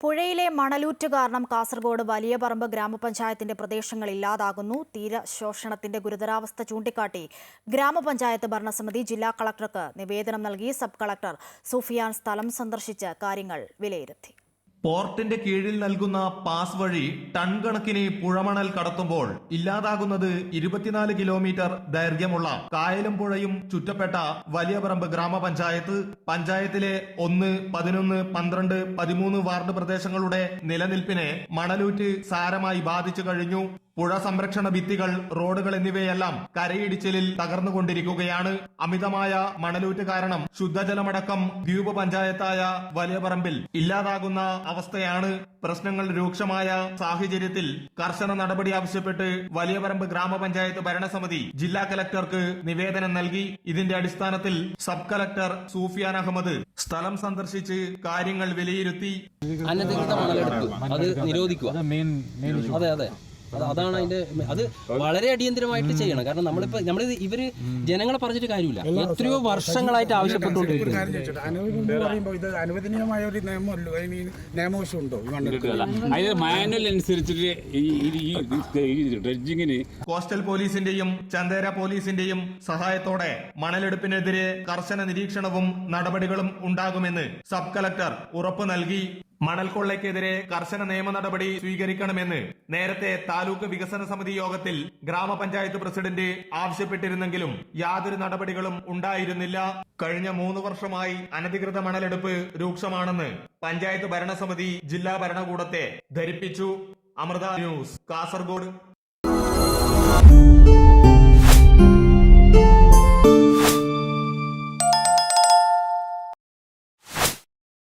പുഴയിലെ മണലൂറ്റ് കാരണം കാസർഗോഡ് വലിയ പറമ്പ് ഗ്രാമപഞ്ചായത്തിന്റെ പ്രദേശങ്ങൾ ഇല്ലാതാകുന്നു. തീരശോഷണത്തിന്റെ ഗുരുതരാവസ്ഥ ചൂണ്ടിക്കാട്ടി ഗ്രാമപഞ്ചായത്ത് ഭരണസമിതി ജില്ലാ കളക്ടർക്ക് നിവേദനം നൽകി സബ് കളക്ടർ സുഫിയാൻ സ്ഥലം സന്ദർശിച്ച് കാര്യങ്ങൾ വിലയിരുത്തി. പോർട്ടിന്റെ കീഴിൽ നൽകുന്ന പാസ് വഴി ടൺ കണക്കിന് പുഴമണൽ കടത്തുമ്പോൾ ഇല്ലാതാകുന്നത് ഇരുപത്തിനാല് കിലോമീറ്റർ ദൈർഘ്യമുള്ള കായലും പുഴയും ചുറ്റപ്പെട്ട വലിയപറമ്പ് ഗ്രാമപഞ്ചായത്ത്. പഞ്ചായത്തിലെ ഒന്ന് പതിനൊന്ന് പന്ത്രണ്ട് പതിമൂന്ന് വാർഡ് പ്രദേശങ്ങളുടെ നിലനിൽപ്പിനെ മണലൂറ്റ് സാരമായി ബാധിച്ചു കഴിഞ്ഞു. പുഴ സംരക്ഷണ ഭിത്തികൾ റോഡുകൾ എന്നിവയെല്ലാം കരയിടിച്ചിലിൽ തകർന്നുകൊണ്ടിരിക്കുകയാണ്. അമിതമായ മണലൂറ്റ് കാരണം ശുദ്ധജലമടക്കം ദ്വീപ് പഞ്ചായത്തായ വലിയപറമ്പിൽ ഇല്ലാതാകുന്ന അവസ്ഥയാണ് പ്രശ്നങ്ങൾ രൂക്ഷമായ സാഹചര്യത്തിൽ കർശന നടപടി ആവശ്യപ്പെട്ട് വലിയപറമ്പ് ഗ്രാമപഞ്ചായത്ത് ഭരണസമിതി ജില്ലാ കലക്ടർക്ക് നിവേദനം നൽകി. ഇതിന്റെ അടിസ്ഥാനത്തിൽ സബ് കലക്ടർ സൂഫിയാൻ അഹമ്മദ് സ്ഥലം സന്ദർശിച്ച് കാര്യങ്ങൾ വിലയിരുത്തി. അനധികൃത മണലെടുപ്പ്. അത് നിരോധിക്കുക. അതെ അതെ അത്. അതാണ് അതിന്റെ അത് വളരെ അടിയന്തരമായിട്ട് ചെയ്യണം. കാരണം നമ്മളിപ്പോ നമ്മൾ ഇവർ ജനങ്ങളെ പറഞ്ഞിട്ട് കാര്യമില്ല. എത്രയോ വർഷങ്ങളായിട്ട് ആവശ്യപ്പെട്ടുകൊണ്ടിരിക്കുന്നു. കാര്യം ചോദിച്ചോട്ടെ. അനുവദനം എന്ന് പറയുമ്പോൾ ഇത് അനുവദനീയമായ ഒരു നിയമമല്ലോ. നിയമവശം ഉണ്ടോ ഈ അതിന് മാനുവൽ അനുസരിച്ചിട്ട് ഡ്രഡ്ജിങ്ങിന് കോസ്റ്റൽ പോലീസിന്റെയും ചന്ദേര പോലീസിന്റെയും സഹായത്തോടെ മണലെടുപ്പിനെതിരെ കർശന നിരീക്ഷണവും നടപടികളും ഉണ്ടാകുമെന്ന് സബ് കളക്ടർ ഉറപ്പു നൽകി. മണൽ കൊള്ളയ്ക്കെതിരെ കർശന നിയമ നടപടി സ്വീകരിക്കണമെന്ന് നേരത്തെ താലൂക്ക് വികസന സമിതി യോഗത്തിൽ ഗ്രാമപഞ്ചായത്ത് പ്രസിഡന്റ് ആവശ്യപ്പെട്ടിരുന്നെങ്കിലും യാതൊരു നടപടികളും ഉണ്ടായിരുന്നില്ല. കഴിഞ്ഞ മൂന്ന് വർഷമായി അനധികൃത മണലെടുപ്പ് രൂക്ഷമാണെന്ന് പഞ്ചായത്ത് ഭരണസമിതി ജില്ലാ ഭരണകൂടത്തെ ധരിപ്പിച്ചു. അമൃത ന്യൂസ് കാസർഗോഡ്.